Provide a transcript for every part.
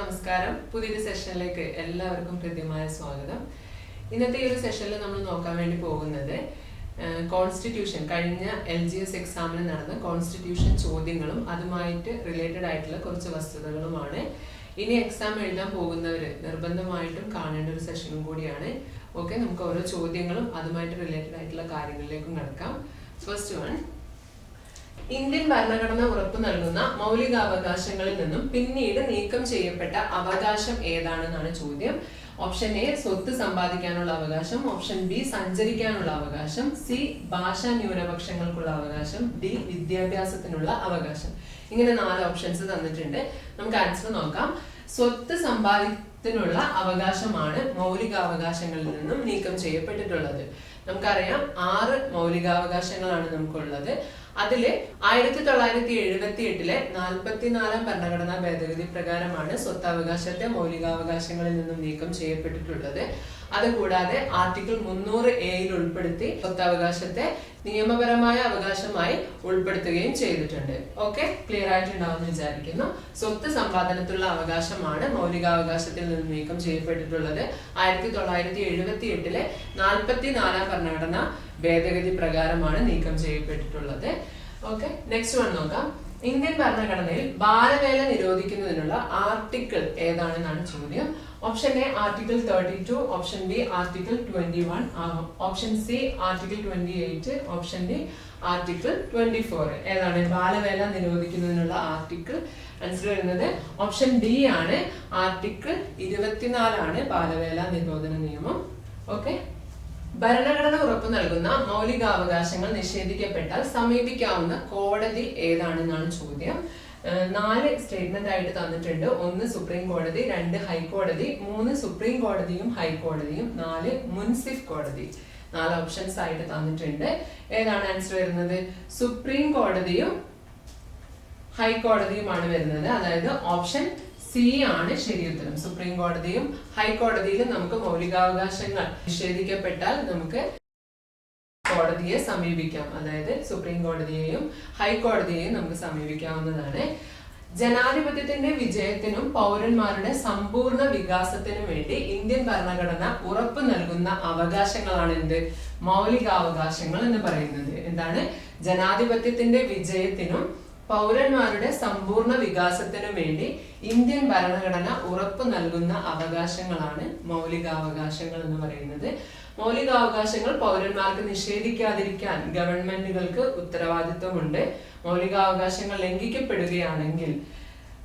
നമസ്കാരം. പുതിയൊരു സെഷനിലേക്ക് എല്ലാവർക്കും കൃത്യമായ സ്വാഗതം. ഇന്നത്തെ ഈ ഒരു സെഷനിൽ നമ്മൾ നോക്കാൻ വേണ്ടി പോകുന്നത് കോൺസ്റ്റിറ്റ്യൂഷൻ കഴിഞ്ഞ എൽ ജി എസ് എക്സാമിന് നടന്ന കോൺസ്റ്റിറ്റ്യൂഷൻ ചോദ്യങ്ങളും അതുമായിട്ട് റിലേറ്റഡ് ആയിട്ടുള്ള കുറച്ച് വസ്തുതകളുമാണ്. ഇനി എക്സാം എഴുതാൻ പോകുന്നവർ നിർബന്ധമായിട്ടും കാണേണ്ട ഒരു സെഷനും കൂടിയാണ്. ഓക്കെ നമുക്ക് ഓരോ ചോദ്യങ്ങളും അതുമായിട്ട് റിലേറ്റഡ് ആയിട്ടുള്ള കാര്യങ്ങളിലേക്കും കിടക്കാം. ഫസ്റ്റ് വൺ ഇന്ത്യൻ ഭരണഘടന ഉറപ്പു നൽകുന്ന മൗലികാവകാശങ്ങളിൽ നിന്നും പിന്നീട് നീക്കം ചെയ്യപ്പെട്ട അവകാശം ഏതാണെന്നാണ് ചോദ്യം. ഓപ്ഷൻ എ സ്വത്ത് സമ്പാദിക്കാനുള്ള അവകാശം. ഓപ്ഷൻ ബി സഞ്ചരിക്കാനുള്ള അവകാശം. സി ഭാഷാ ന്യൂനപക്ഷങ്ങൾക്കുള്ള അവകാശം. ഡി വിദ്യാഭ്യാസത്തിനുള്ള അവകാശം. ഇങ്ങനെ നാല് ഓപ്ഷൻസ് തന്നിട്ടുണ്ട്. നമുക്ക് ആൻസർ നോക്കാം. സ്വത്ത് സമ്പാദ്യത്തിനുള്ള അവകാശമാണ് മൗലികാവകാശങ്ങളിൽ നിന്നും നീക്കം ചെയ്യപ്പെട്ടിട്ടുള്ളത്. നമുക്കറിയാം ആറ് മൗലികാവകാശങ്ങളാണ് നമുക്കുള്ളത്. അതിൽ ആയിരത്തി തൊള്ളായിരത്തി എഴുപത്തി എട്ടിലെ നാൽപ്പത്തിനാലാം ഭരണഘടനാ ഭേദഗതി പ്രകാരമാണ് സ്വത്തവകാശത്തെ മൗലികാവകാശങ്ങളിൽ നിന്നും നീക്കം ചെയ്യപ്പെട്ടിട്ടുള്ളത്. അതുകൂടാതെ ആർട്ടിക്കിൾ മുന്നൂറ് എയിൽ ഉൾപ്പെടുത്തി സ്വത്തവകാശത്തെ നിയമപരമായ അവകാശമായി ഉൾപ്പെടുത്തുകയും ചെയ്തിട്ടുണ്ട്. ഓക്കെ? ക്ലിയർ ആയിട്ടുണ്ടാവും വിചാരിക്കുന്നു. സ്വത്ത് സമ്പാദനത്തിലുള്ള അവകാശമാണ് മൗലികാവകാശത്തിൽ നിന്ന് നീക്കം ചെയ്യപ്പെട്ടിട്ടുള്ളത്. ആയിരത്തി തൊള്ളായിരത്തി എഴുപത്തി എട്ടിലെ നാൽപ്പത്തിനാലാം ഭരണഘടന ഭേദഗതി പ്രകാരമാണ് നീക്കം ചെയ്യപ്പെട്ടിട്ടുള്ളത്. ഓക്കെ നെക്സ്റ്റ് വൺ നോക്കാം. ഇന്ത്യൻ ഭരണഘടനയിൽ ബാലവേല നിരോധിക്കുന്നതിനുള്ള ആർട്ടിക്കിൾ ഏതാണെന്നാണ് ചോദ്യം. Option A article thirty two option B article twenty one option C article twenty eight option D article twenty four ഏതാണ്? ബാലവേല നിരോധിക്കുന്നതിനുള്ള ആർട്ടിക്കിൾ ആൻസർ വരുന്നത് ഓപ്ഷൻ ഡി ആണ്. ആർട്ടിക്കിൾ ഇരുപത്തിനാലാണ് ബാലവേല നിരോധന നിയമം. ഓക്കെ ഭരണഘടന ഉറപ്പു നൽകുന്ന മൗലികാവകാശങ്ങൾ നിഷേധിക്കപ്പെട്ടാൽ സമീപിക്കാവുന്ന കോടതി ഏതാണെന്നാണ് ചോദ്യം. നാല് സ്റ്റേറ്റ്മെന്റ് ആയിട്ട് തന്നിട്ടുണ്ട്. ഒന്ന് സുപ്രീം കോടതി രണ്ട് ഹൈക്കോടതി മൂന്ന് സുപ്രീം കോടതിയും ഹൈക്കോടതിയും നാല് മുൻസിഫ് കോടതി. നാല് ഓപ്ഷൻസ് ആയിട്ട് തന്നിട്ടുണ്ട്. ഏതാണ് ആൻസർ വരുന്നത്? സുപ്രീം കോടതിയും ഹൈക്കോടതിയുമാണ് വരുന്നത്. അതായത് ഓപ്ഷൻ സി ആണ് ശരിയുത്തരം സുപ്രീം കോടതിയും ഹൈക്കോടതിയിലും നമുക്ക് മൗലികാവകാശങ്ങൾ നിഷേധിക്കപ്പെട്ടാൽ നമുക്ക് കോടതിയെ സമീപിക്കാം. അതായത് സുപ്രീം കോടതിയെയും ഹൈക്കോടതിയെയും നമുക്ക് സമീപിക്കാവുന്നതാണ്. ജനാധിപത്യത്തിന്റെ വിജയത്തിനും പൗരന്മാരുടെ സമ്പൂർണ വികാസത്തിനും വേണ്ടി ഇന്ത്യൻ ഭരണഘടന ഉറപ്പ് നൽകുന്ന അവകാശങ്ങളാണ് എന്ത്? മൗലികാവകാശങ്ങൾ എന്ന് പറയുന്നത്. എന്താണ്? ജനാധിപത്യത്തിന്റെ വിജയത്തിനും പൗരന്മാരുടെ സമ്പൂർണ വികാസത്തിനു വേണ്ടി ഇന്ത്യൻ ഭരണഘടന ഉറപ്പു നൽകുന്ന അവകാശങ്ങളാണ് മൗലികാവകാശങ്ങൾ എന്ന് പറയുന്നത്. മൗലികാവകാശങ്ങൾ പൗരന്മാർക്ക് നിഷേധിക്കാതിരിക്കാൻ ഗവൺമെന്റുകൾക്ക് ഉത്തരവാദിത്വമുണ്ട്. മൗലികാവകാശങ്ങൾ ലംഘിക്കപ്പെടുകയാണെങ്കിൽ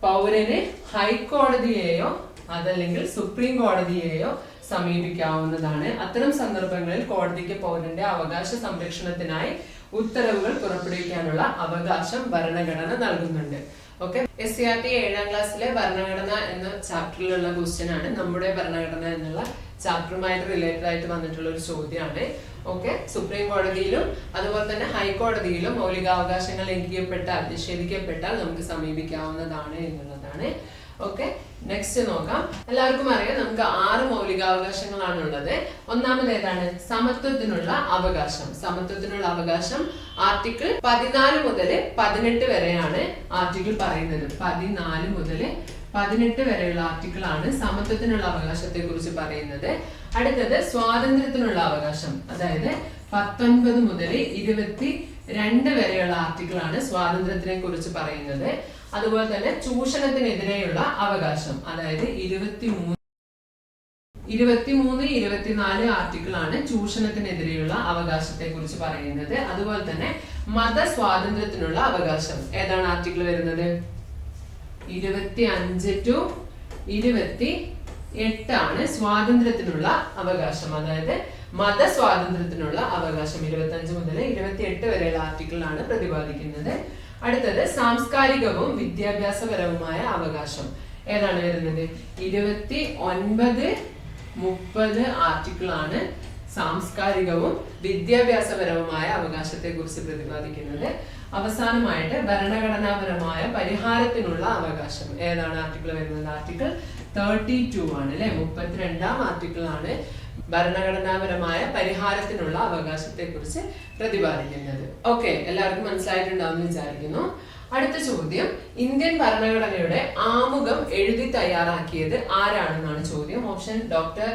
പൗരന് ഹൈക്കോടതിയെയോ അതല്ലെങ്കിൽ സുപ്രീം കോടതിയെയോ സമീപിക്കാവുന്നതാണ്. അത്തരം സന്ദർഭങ്ങളിൽ കോടതിക്ക് പൗരന്റെ അവകാശ സംരക്ഷണത്തിനായി ഉത്തരവുകൾ പുറപ്പെടുവിക്കാനുള്ള അവകാശം ഭരണഘടന നൽകുന്നുണ്ട്. Okay S C R T ഏഴാം ക്ലാസ്സിലെ ഭരണഘടന എന്ന ചാപ്റ്ററിലുള്ള ക്വസ്റ്റ്യൻ ആണ്. നമ്മുടെ ഭരണഘടന എന്നുള്ള ചാപ്റ്ററുമായിട്ട് റിലേറ്റഡ് ആയിട്ട് വന്നിട്ടുള്ള ഒരു ചോദ്യമാണ്. ഓക്കെ സുപ്രീം കോടതിയിലും അതുപോലെ തന്നെ ഹൈക്കോടതിയിലും മൗലികാവകാശങ്ങൾ ലംഘിക്കപ്പെട്ടാൽ നിഷേധിക്കപ്പെട്ടാൽ നമുക്ക് സമീപിക്കാവുന്നതാണ് എന്നുള്ളതാണ്. ഓക്കെ നെക്സ്റ്റ് നോക്കാം. എല്ലാവർക്കും അറിയാം നമുക്ക് ആറ് മൗലികാവകാശങ്ങളാണ് ഉള്ളത്. ഒന്നാമത് ഏതാണ്? സമത്വത്തിനുള്ള അവകാശം. സമത്വത്തിനുള്ള അവകാശം ആർട്ടിക്കിൾ പതിനാല് മുതൽ പതിനെട്ട് വരെയാണ് ആർട്ടിക്കിൾ പറയുന്നത്. പതിനാല് മുതൽ പതിനെട്ട് വരെയുള്ള ആർട്ടിക്കിൾ ആണ് സമത്വത്തിനുള്ള അവകാശത്തെ കുറിച്ച് പറയുന്നത്. അടുത്തത് സ്വാതന്ത്ര്യത്തിനുള്ള അവകാശം. അതായത് പത്തൊൻപത് മുതൽ ഇരുപത്തി രണ്ട് വരെയുള്ള ആർട്ടിക്കിൾ ആണ് സ്വാതന്ത്ര്യത്തിനെ കുറിച്ച് പറയുന്നത്. അതുപോലെ തന്നെ ചൂഷണത്തിനെതിരെയുള്ള അവകാശം. അതായത് ഇരുപത്തി മൂന്ന് ഇരുപത്തിമൂന്ന് ഇരുപത്തിനാല് ആർട്ടിക്കിൾ ആണ് ചൂഷണത്തിനെതിരെയുള്ള അവകാശത്തെ കുറിച്ച് പറയുന്നത്. അതുപോലെ തന്നെ മതസ്വാതന്ത്ര്യത്തിനുള്ള അവകാശം. ഏതാണ് ആർട്ടിക്കിൾ വരുന്നത്? ഇരുപത്തി അഞ്ച് ടു ഇരുപത്തി എട്ടാണ് സ്വാതന്ത്ര്യത്തിനുള്ള അവകാശം. അതായത് മതസ്വാതന്ത്ര്യത്തിനുള്ള അവകാശം. ഇരുപത്തി അഞ്ച് മുതൽ ഇരുപത്തി എട്ട് വരെയുള്ള ആർട്ടിക്കിളാണ് പ്രതിപാദിക്കുന്നത്. അടുത്തത് സാംസ്കാരികവും വിദ്യാഭ്യാസപരവുമായ അവകാശം. ഏതാണ് വരുന്നത്? ഇരുപത്തി ഒൻപത് മുപ്പത് ആർട്ടിക്കിൾ ആണ് സാംസ്കാരികവും വിദ്യാഭ്യാസപരവുമായ അവകാശത്തെ കുറിച്ച് പ്രതിപാദിക്കുന്നത്. അവസാനമായിട്ട് ഭരണഘടനാപരമായ പരിഹാരത്തിനുള്ള അവകാശം. ഏതാണ് ആർട്ടിക്കിൾ വരുന്നത്? ആർട്ടിക്കിൾ തേർട്ടി ടു ആണ് അല്ലെ? മുപ്പത്തിരണ്ടാം ആർട്ടിക്കിൾ ആണ് ഭരണഘടനാപരമായ പരിഹാരത്തിനുള്ള അവകാശത്തെക്കുറിച്ച് പ്രതിപാദിക്കുന്നത്. ഓക്കെ എല്ലാവർക്കും മനസ്സിലായിട്ടുണ്ടാവും വിചാരിക്കുന്നു. അടുത്ത ചോദ്യം ഇന്ത്യൻ ഭരണഘടനയുടെ ആമുഖം എഴുതി തയ്യാറാക്കിയത് ആരാണെന്നാണ് ചോദ്യം. Option doctor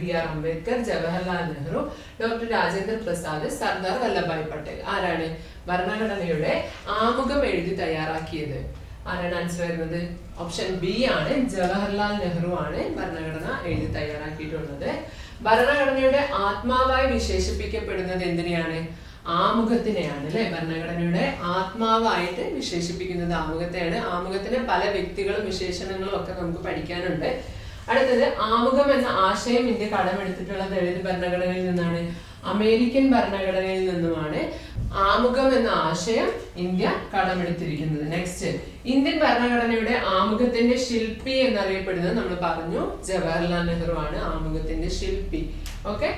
B R Ambedkar Jawaharlal Nehru doctor Rajendra Prasad Sardar Vallabhbhai Patel. ആരാണ് ഭരണഘടനയുടെ ആമുഖം എഴുതി തയ്യാറാക്കിയത്? ആരാണ് ആൻസർ വരുന്നത്? ഓപ്ഷൻ ബി ആണ്. ജവഹർലാൽ നെഹ്റു ആണ് ഭരണഘടന എഴുതി തയ്യാറാക്കിയിട്ടുള്ളത്. ഭരണഘടനയുടെ ആത്മാവായി വിശേഷിപ്പിക്കപ്പെടുന്നത് എന്തിനെയാണ്? ആമുഖത്തിനെയാണ് അല്ലെ? ഭരണഘടനയുടെ ആത്മാവായിട്ട് വിശേഷിപ്പിക്കുന്നത് ആമുഖത്തെയാണ്. ആമുഖത്തിന് പല വ്യക്തികളും വിശേഷണങ്ങളും ഒക്കെ നമുക്ക് പഠിക്കാനുണ്ട്. അടുത്തത് ആമുഖം എന്ന ആശയം ഇന്ത്യ കടമെടുത്തിട്ടുള്ളത് ഏത് ഭരണഘടനയിൽ നിന്നാണ്? അമേരിക്കൻ ഭരണഘടനയിൽ നിന്നുമാണ്. ആമുഖം എന്ന ആശയം ഇന്ത്യ കടമെടുത്തിരിക്കുന്നത്. നെക്സ്റ്റ് ഇന്ത്യൻ ഭരണഘടനയുടെ ആമുഖത്തിന്റെ ശില്പി എന്നറിയപ്പെടുന്നത് നമ്മൾ പറഞ്ഞു. ജവഹർലാൽ നെഹ്റു ആണ് ആമുഖത്തിന്റെ ശില്പി. ഓക്കെ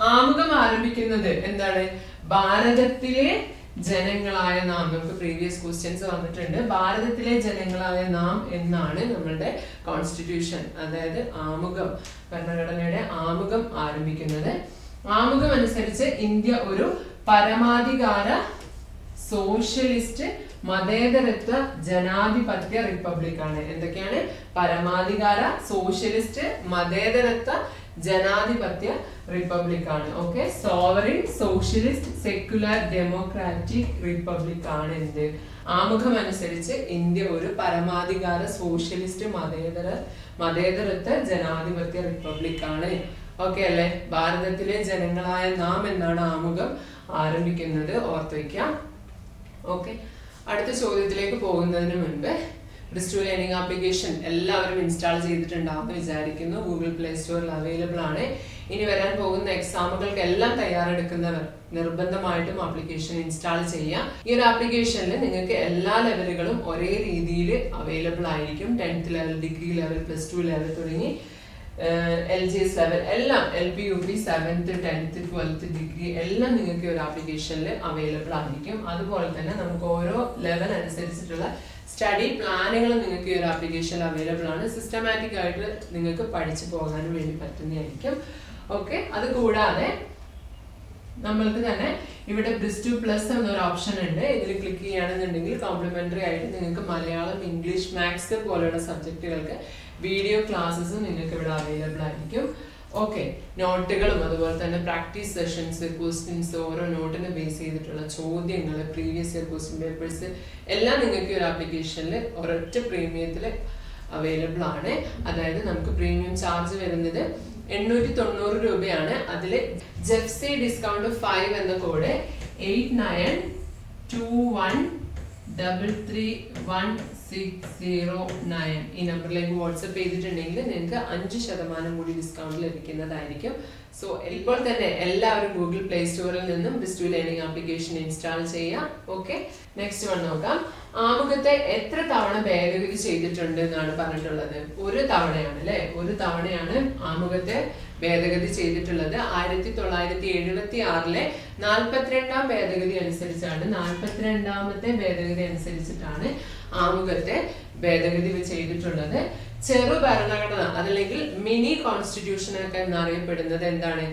ആമുഖം ആരംഭിക്കുന്നത് എന്താണ്? ഭാരതത്തിലെ ജനങ്ങളായ നാം നമുക്ക് പ്രീവിയസ് ക്വസ്റ്റ്യൻസ് വന്നിട്ടുണ്ട്. ഭാരതത്തിലെ ജനങ്ങളായ നാം എന്നാണ് നമ്മളുടെ കോൺസ്റ്റിറ്റ്യൂഷൻ അതായത് ആമുഖം ഭരണഘടനയുടെ ആമുഖം ആരംഭിക്കുന്നത്. ആമുഖം അനുസരിച്ച് ഇന്ത്യ ഒരു പരമാധികാര സോഷ്യലിസ്റ്റ് മതേതരത്വ ജനാധിപത്യ റിപ്പബ്ലിക് ആണ്. എന്തൊക്കെയാണ്? പരമാധികാര സോഷ്യലിസ്റ്റ് മതേതരത്വ ജനാധിപത്യ റിപ്പബ്ലിക് ആണ്. Okay sovereign socialist secular democratic republic ആണ് എന്ത്? ആമുഖം അനുസരിച്ച് ഇന്ത്യ ഒരു പരമാധികാര സോഷ്യലിസ്റ്റ് മതേതര മതേതരത്വ ജനാധിപത്യ റിപ്പബ്ലിക് ആണ്. ഓക്കെ അല്ലേ ഭാരതത്തിലെ ജനങ്ങളായ നാം എന്നാണ് ആമുഖം ആരംഭിക്കുന്നത്? ഓർത്ത് വയ്ക്കാം ഓക്കെ. അടുത്ത ചോദ്യത്തിലേക്ക് പോകുന്നതിന് മുൻപ് ബ്രിസ്റ്റു ലേണിംഗ് ആപ്ലിക്കേഷൻ എല്ലാവരും ഇൻസ്റ്റാൾ ചെയ്തിട്ടുണ്ടാവുമെന്ന് വിചാരിക്കുന്നു. ഗൂഗിൾ പ്ലേ സ്റ്റോറിൽ അവൈലബിൾ ആണ്. ഇനി വരാൻ പോകുന്ന എക്സാമുകൾക്ക് എല്ലാം തയ്യാറെടുക്കുന്നവർ നിർബന്ധമായിട്ടും ആപ്ലിക്കേഷൻ ഇൻസ്റ്റാൾ ചെയ്യാം. ഈ ഒരു ആപ്ലിക്കേഷനിൽ നിങ്ങൾക്ക് എല്ലാ ലെവലുകളും ഒരേ രീതിയിൽ അവൈലബിൾ ആയിരിക്കും. Tenth level degree level plus two level തുടങ്ങി എൽ ജി എസ് ലെവൽ എല്ലാം L P U P seventh tenth twelfth degree എല്ലാം നിങ്ങൾക്ക് ഒരു ആപ്ലിക്കേഷനിൽ അവൈലബിൾ ആയിരിക്കും. അതുപോലെ തന്നെ നമുക്ക് ഓരോ ലെവൽ അനുസരിച്ചിട്ടുള്ള സ്റ്റഡി പ്ലാനുകൾ നിങ്ങൾക്ക് ഈ ഒരു ആപ്ലിക്കേഷനിൽ അവൈലബിൾ ആണ്. സിസ്റ്റമാറ്റിക് ആയിട്ട് നിങ്ങൾക്ക് പഠിച്ചു പോകാനും വേണ്ടി പറ്റുന്നതായിരിക്കും. ഓക്കെ അത് കൂടാതെ നമ്മൾക്ക് തന്നെ ഇവിടെ ടു പ്ലസ് എന്നൊരു ഓപ്ഷൻ ഉണ്ട്. ഇതിൽ ക്ലിക്ക് ചെയ്യുകയാണെന്നുണ്ടെങ്കിൽ കോംപ്ലിമെന്ററി ആയിട്ട് നിങ്ങൾക്ക് മലയാളം ഇംഗ്ലീഷ് മാത്സ് പോലെയുള്ള സബ്ജക്റ്റുകൾക്ക് വീഡിയോ ക്ലാസ്സസ് നിങ്ങൾക്ക് ഇവിടെ അവൈലബിൾ ആയിരിക്കും. ഓക്കെ നോട്ടുകളും അതുപോലെ തന്നെ പ്രാക്ടീസ് സെഷൻസ് ക്വസ്റ്റ്യൻസ് ഓരോ നോട്ടിനെ ബേസ് ചെയ്തിട്ടുള്ള ചോദ്യങ്ങൾ പ്രീവിയസ് ഇയർ ക്വസ്റ്റ്യൻ പേപ്പേഴ്സ് എല്ലാം നിങ്ങൾക്ക് ഒരു ആപ്ലിക്കേഷനിൽ ഒരൊറ്റ പ്രീമിയത്തിൽ അവൈലബിൾ ആണ്. അതായത് നമുക്ക് പ്രീമിയം ചാർജ് വരുന്നത് എണ്ണൂറ്റി തൊണ്ണൂറ് രൂപയാണ് അതിൽ ജെഫ്സി ഡിസ്കൗണ്ട് ഫൈവ് എന്ന code eight nine two one double three one six zero nine ഈ നമ്പറിലേക്ക് വാട്സപ്പ് ചെയ്തിട്ടുണ്ടെങ്കിൽ നിങ്ങൾക്ക് അഞ്ച് ശതമാനം കൂടി ഡിസ്കൗണ്ട് ലഭിക്കുന്നതായിരിക്കും. സോ ഇപ്പോൾ തന്നെ എല്ലാവരും ഗൂഗിൾ പ്ലേ സ്റ്റോറിൽ നിന്നും ബിസ്റ്റു ലേണിംഗ് ആപ്ലിക്കേഷൻ ഇൻസ്റ്റാൾ ചെയ്യാം. ഓക്കെ നെക്സ്റ്റ് വൺ നോക്കാം. ആമുഖത്തെ എത്ര തവണ ഭേദഗതി ചെയ്തിട്ടുണ്ട് എന്നാണ് പറഞ്ഞിട്ടുള്ളത്? ഒരു തവണയാണ് അല്ലെ? ഒരു തവണയാണ് ആമുഖത്തെ ഭേദഗതി ചെയ്തിട്ടുള്ളത് ആയിരത്തി തൊള്ളായിരത്തി എഴുപത്തി ആറിലെ നാൽപ്പത്തിരണ്ടാം ഭേദഗതി അനുസരിച്ചാണ്. നാൽപ്പത്തിരണ്ടാമത്തെ ഭേദഗതി അനുസരിച്ചിട്ടാണ് ആമുഖത്തെ ഭേദഗതി ചെയ്തിട്ടുള്ളത്. ചെറു ഭരണഘടന അതല്ലെങ്കിൽ മിനി കോൺസ്റ്റിറ്റ്യൂഷൻ ഒക്കെ എന്നറിയപ്പെടുന്നത് എന്താണ്?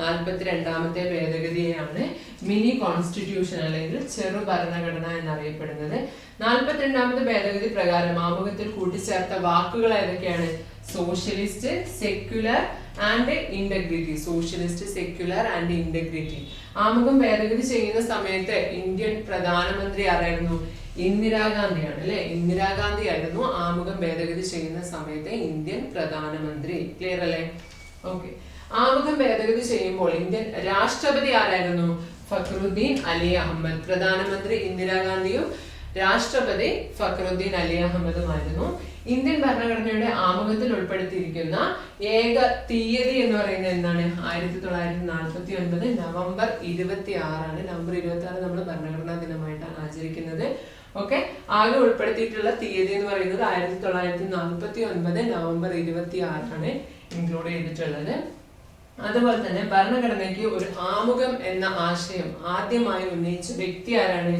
നാൽപ്പത്തിരണ്ടാമത്തെ ഭേദഗതിയാണ് മിനി കോൺസ്റ്റിറ്റ്യൂഷൻ അല്ലെങ്കിൽ ചെറു ഭരണഘടന എന്നറിയപ്പെടുന്നത്. നാൽപ്പത്തിരണ്ടാമത്തെ ഭേദഗതി പ്രകാരം ആമുഖത്തിൽ കൂട്ടിച്ചേർത്ത വാക്കുകൾ ഏതൊക്കെയാണ്? Socialist secular and integrity socialist secular and integrity ആമുഖം ഭേദഗതി ചെയ്യുന്ന സമയത്ത് ഇന്ത്യൻ പ്രധാനമന്ത്രി ആരായിരുന്നു? ഇന്ദിരാഗാന്ധിയാണ് അല്ലെ? ഇന്ദിരാഗാന്ധി ആയിരുന്നു ആമുഖം ഭേദഗതി ചെയ്യുന്ന സമയത്തെ ഇന്ത്യൻ പ്രധാനമന്ത്രി. ക്ലിയർ അല്ലേ? ഓക്കെ ആമുഖം ഭേദഗതി ചെയ്യുമ്പോൾ ഇന്ത്യൻ രാഷ്ട്രപതി ആരായിരുന്നു? ഫക്രുദ്ദീൻ അലി അഹമ്മദ്. പ്രധാനമന്ത്രി ഇന്ദിരാഗാന്ധിയും രാഷ്ട്രപതി ഫക്രുദ്ദീൻ അലി അഹമ്മദുമായിരുന്നു. ഇന്ത്യൻ ഭരണഘടനയുടെ ആമുഖത്തിൽ ഉൾപ്പെടുത്തിയിരിക്കുന്ന ഏക തീയതി എന്ന് പറയുന്നത് എന്താണ്? ആയിരത്തി തൊള്ളായിരത്തി നാൽപ്പത്തി ഒൻപത് നവംബർ ഇരുപത്തി ആറാണ് നവംബർ ഇരുപത്തി ആറ് നമ്മൾ ഭരണഘടനാ ദിനമായിട്ടാണ് ആചരിക്കുന്നത്. ഓക്കെ? ആകെ ഉൾപ്പെടുത്തിയിട്ടുള്ള തീയതി എന്ന് പറയുന്നത് ആയിരത്തി തൊള്ളായിരത്തി നാൽപ്പത്തി ഒൻപത് നവംബർ ഇരുപത്തി ആറാണ് ഇൻക്ലൂഡ് ചെയ്തിട്ടുള്ളത്. അതുപോലെ തന്നെ ഭരണഘടനയ്ക്ക് ഒരു ആമുഖം എന്ന ആശയം ആദ്യമായി ഉന്നയിച്ച വ്യക്തി ആരാണ്?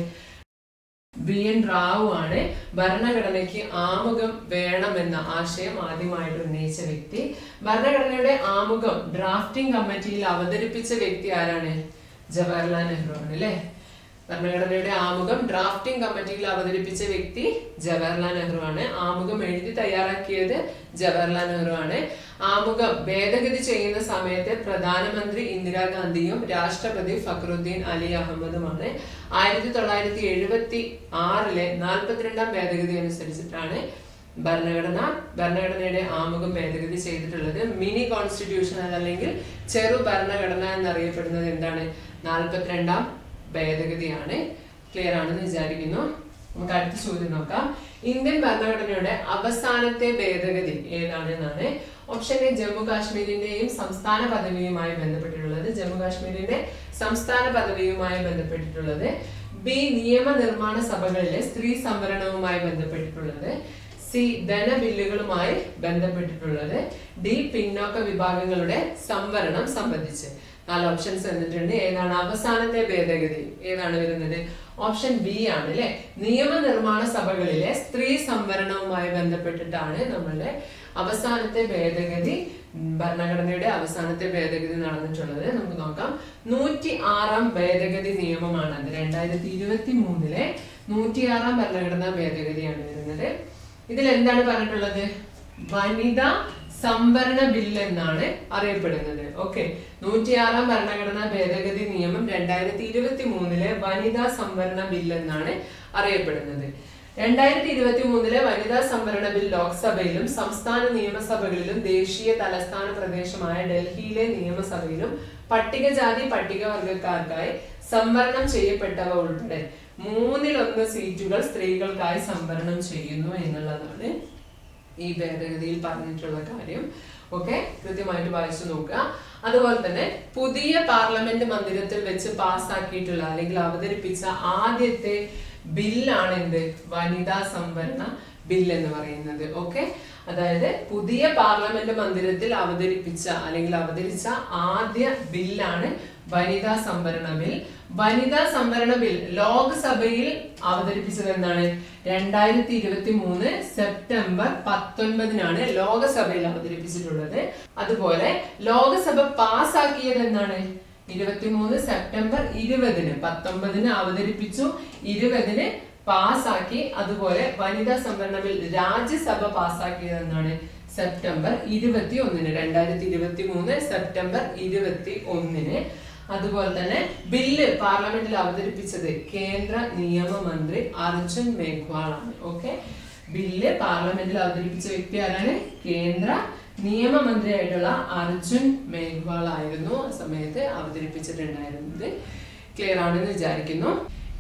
ബി എൻ റാവു ആണ് ഭരണഘടനയ്ക്ക് ആമുഖം വേണമെന്ന ആശയം ആദ്യമായിട്ട് ഉന്നയിച്ച വ്യക്തി. ഭരണഘടനയുടെ ആമുഖം ഡ്രാഫ്റ്റിംഗ് കമ്മിറ്റിയിൽ അവതരിപ്പിച്ച വ്യക്തി ആരാണ്? ജവഹർലാൽ നെഹ്റു ആണ് അല്ലേ? ഭരണഘടനയുടെ ആമുഖം ഡ്രാഫ്റ്റിംഗ് കമ്മിറ്റിയിൽ അവതരിപ്പിച്ച വ്യക്തി ജവഹർലാൽ നെഹ്റു ആണ്. ആമുഖം എഴുതി തയ്യാറാക്കിയത് ജവഹർലാൽ നെഹ്റു ആണ്. ആമുഖം ഭേദഗതി ചെയ്യുന്ന സമയത്ത് പ്രധാനമന്ത്രി ഇന്ദിരാഗാന്ധിയും രാഷ്ട്രപതി ഫക്രുദ്ദീൻ അലി അഹമ്മദുമാണ്. ആയിരത്തി തൊള്ളായിരത്തി എഴുപത്തി ആറിലെ നാൽപ്പത്തിരണ്ടാം ഭേദഗതി അനുസരിച്ചിട്ടാണ് ഭരണഘടന ഭരണഘടനയുടെ ആമുഖം ഭേദഗതി ചെയ്തിട്ടുള്ളത്. മിനി കോൺസ്റ്റിറ്റ്യൂഷൻ അല്ലെങ്കിൽ ചെറു ഭരണഘടന എന്നറിയപ്പെടുന്നത് എന്താണ്? നാൽപ്പത്തിരണ്ടാം ഭേദഗതിയാണ്. ക്ലിയർ ആണെന്ന് വിചാരിക്കുന്നു. നമുക്ക് അടുത്ത ചോദ്യം നോക്കാം. ഇന്ത്യൻ ഭരണഘടനയുടെ അവസാനത്തെ ഭേദഗതി ഏതാണെന്നാണ്? ഓപ്ഷൻ എ ജമ്മു കാശ്മീരിന്റെയും സംസ്ഥാന പദവിയുമായി ബന്ധപ്പെട്ടിട്ടുള്ളത് ജമ്മു കാശ്മീരിന്റെ സംസ്ഥാന പദവിയുമായി ബന്ധപ്പെട്ടിട്ടുള്ളത് ബി നിയമനിർമ്മാണ സഭകളിലെ സ്ത്രീ സംവരണവുമായി ബന്ധപ്പെട്ടിട്ടുള്ളത് സി ധനബില്ലുകളുമായി ബന്ധപ്പെട്ടിട്ടുള്ളത് ഡി പിന്നോക്ക വിഭാഗങ്ങളുടെ സംവരണം സംബന്ധിച്ച്. നാല് ഓപ്ഷൻസ് തന്നിട്ടുണ്ട്. ഏതാണ് അവസാനത്തെ ഭേദഗതി? ഏതാണ് വരുന്നത്? ഓപ്ഷൻ ബി ആണ് അല്ലെ? നിയമനിർമ്മാണ സഭകളിലെ സ്ത്രീ സംവരണവുമായി ബന്ധപ്പെട്ടിട്ടാണ് നമ്മളുടെ അവസാനത്തെ ഭേദഗതി ഭരണഘടനയുടെ അവസാനത്തെ ഭേദഗതി നടന്നിട്ടുള്ളത് നമുക്ക് നോക്കാം. നൂറ്റി ആറാം ഭേദഗതി നിയമമാണ് അത്. രണ്ടായിരത്തി ഇരുപത്തി മൂന്നിലെ നൂറ്റിയാറാം ഭരണഘടനാ ഭേദഗതിയാണ് വരുന്നത്. ഇതിൽ എന്താണ് പറഞ്ഞിട്ടുള്ളത്? വനിതാ സംവരണ ബില്ല് എന്നാണ് അറിയപ്പെടുന്നത്. ഓക്കെ. നൂറ്റിയാറാം ഭരണഘടനാ ഭേദഗതി നിയമം രണ്ടായിരത്തി ഇരുപത്തി മൂന്നിലെ വനിതാ സംവരണ ബില്ല് എന്നാണ് അറിയപ്പെടുന്നത്. രണ്ടായിരത്തി ഇരുപത്തി മൂന്നിലെ വനിതാ സംവരണ ബിൽ ലോക്സഭയിലും സംസ്ഥാന നിയമസഭകളിലും ദേശീയ തലസ്ഥാന പ്രദേശമായ ഡൽഹിയിലെ നിയമസഭയിലും പട്ടികജാതി പട്ടികവർഗക്കാർക്കായി സംവരണം ചെയ്യപ്പെട്ടവ ഉൾപ്പെടെ മൂന്നിലൊന്ന് സീറ്റുകൾ സ്ത്രീകൾക്കായി സംവരണം ചെയ്യുന്നു എന്നുള്ളതാണ് ഈ ഭേദഗതിയിൽ പറഞ്ഞിട്ടുള്ള കാര്യം. ഓക്കെ? കൃത്യമായിട്ട് വായിച്ചു നോക്കുക. അതുപോലെ തന്നെ പുതിയ പാർലമെന്റ് മന്ദിരത്തിൽ വെച്ച് പാസ്സാക്കിയിട്ടുള്ള അല്ലെങ്കിൽ അവതരിപ്പിച്ച ആദ്യത്തെ ബില്ലാണ് എന്ത്? വനിതാ സംവരണ ബിൽ എന്ന് പറയുന്നത്. ഓക്കെ അതായത് പുതിയ പാർലമെന്റ് മന്ദിരത്തിൽ അവതരിപ്പിച്ച അല്ലെങ്കിൽ അവതരിച്ച ആദ്യ ബില്ലാണ് വനിതാ സംവരണ ബിൽ. വനിതാ സംവരണ ബിൽ ലോക്സഭയിൽ അവതരിപ്പിച്ചത് എന്താണ്? രണ്ടായിരത്തി ഇരുപത്തി മൂന്ന് സെപ്റ്റംബർ പത്തൊൻപതിനാണ് ലോകസഭയിൽ അവതരിപ്പിച്ചിട്ടുള്ളത്. അതുപോലെ ലോകസഭ പാസ്സാക്കിയത് എന്താണ്? ഇരുപത്തിമൂന്ന് സെപ്റ്റംബർ ഇരുപതിന് പത്തൊമ്പതിന് അവതരിപ്പിച്ചു ഇരുപതിന് പാസാക്കി അതുപോലെ വനിതാ സംവരണ ബിൽ രാജ്യസഭ പാസാക്കിയതെന്നാണ് സെപ്റ്റംബർ ഇരുപത്തി ഒന്നിന് രണ്ടായിരത്തി ഇരുപത്തി മൂന്ന് സെപ്റ്റംബർ ഇരുപത്തി ഒന്നിന് അതുപോലെ തന്നെ ബില്ല് പാർലമെന്റിൽ അവതരിപ്പിച്ചത് കേന്ദ്ര നിയമമന്ത്രി അർജുൻ മേഘ്വാൾ ആണ് ഓക്കെ? ബില്ല് പാർലമെന്റിൽ അവതരിപ്പിച്ച വ്യക്തി ആരാണ്? കേന്ദ്ര നിയമമന്ത്രിയായിട്ടുള്ള അർജുൻ മേഘ്വാൾ ആയിരുന്നു ആ സമയത്ത് അവതരിപ്പിച്ചിട്ടുണ്ടായിരുന്നത്. ക്ലിയർ ആണെന്ന് വിചാരിക്കുന്നു.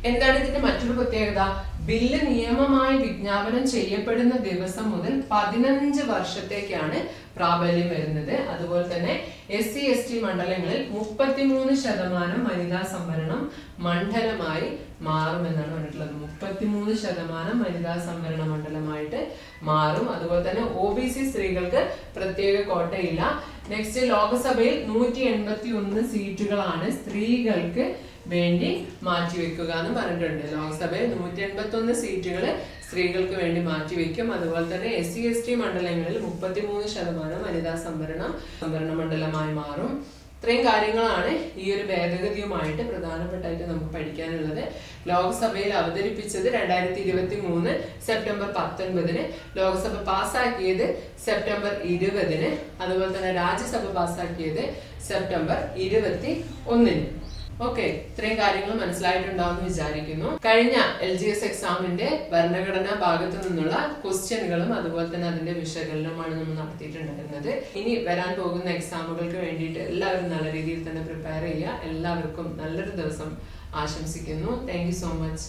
എന്താണ് ഇതിന്റെ മറ്റൊരു പ്രത്യേകത? ബില്ല് നിയമമായി വിജ്ഞാപനം ചെയ്യപ്പെടുന്ന ദിവസം മുതൽ പതിനഞ്ച് വർഷത്തേക്കാണ് പ്രാബല്യം വരുന്നത്. അതുപോലെ തന്നെ എസ് സി എസ് ടി മണ്ഡലങ്ങളിൽ മുപ്പത്തിമൂന്ന് ശതമാനം വനിതാ സംവരണം മണ്ഡലമായി മാറുമെന്നാണ് പറഞ്ഞിട്ടുള്ളത്. മുപ്പത്തിമൂന്ന് ശതമാനം വനിതാ സംവരണ മണ്ഡലമായിട്ട് മാറും. അതുപോലെ തന്നെ ഒ ബി സി സ്ത്രീകൾക്ക് പ്രത്യേക കോട്ടയില്ല. നെക്സ്റ്റ് ലോക്സഭയിൽ നൂറ്റി എൺപത്തി ഒന്ന് സീറ്റുകളാണ് സ്ത്രീകൾക്ക് വേണ്ടി മാറ്റിവെക്കുക എന്ന് പറഞ്ഞിട്ടുണ്ട്. ലോക്സഭയിൽ നൂറ്റി എൺപത്തി ഒന്ന് സീറ്റുകൾ സ്ത്രീകൾക്ക് വേണ്ടി മാറ്റിവെക്കും അതുപോലെ തന്നെ എസ് സി എസ് ടി മണ്ഡലങ്ങളിൽ മുപ്പത്തിമൂന്ന് ശതമാനം വനിതാ സംവരണം സംവരണ മണ്ഡലമായി മാറും. ഇത്രയും കാര്യങ്ങളാണ് ഈ ഒരു ഭേദഗതിയുമായിട്ട് പ്രധാനപ്പെട്ടായിട്ട് നമുക്ക് പഠിക്കാനുള്ളത്. ലോക്സഭയിൽ അവതരിപ്പിച്ചത് രണ്ടായിരത്തി ഇരുപത്തി മൂന്ന് സെപ്റ്റംബർ പത്തൊൻപതിന് ലോക്സഭ പാസ്സാക്കിയത് സെപ്റ്റംബർ ഇരുപതിന് അതുപോലെ തന്നെ രാജ്യസഭ പാസ്സാക്കിയത് സെപ്റ്റംബർ ഇരുപത്തി ഒന്നിന് ഓക്കെ ഇത്രയും കാര്യങ്ങൾ മനസ്സിലായിട്ടുണ്ടാവുമെന്ന് വിചാരിക്കുന്നു. കഴിഞ്ഞ എൽ ജി എസ് എക്സാമിന്റെ ഭരണഘടനാ ഭാഗത്തു നിന്നുള്ള ക്വസ്റ്റ്യനുകളും അതുപോലെ തന്നെ അതിന്റെ വിശകലനവുമാണ് നമ്മൾ നടത്തിയിട്ടുണ്ടായിരുന്നത്. ഇനി വരാൻ പോകുന്ന എക്സാമുകൾക്ക് വേണ്ടിയിട്ട് എല്ലാവരും നല്ല രീതിയിൽ തന്നെ പ്രിപ്പയർ ചെയ്യുക. എല്ലാവർക്കും നല്ലൊരു ദിവസം ആശംസിക്കുന്നു. Thank so much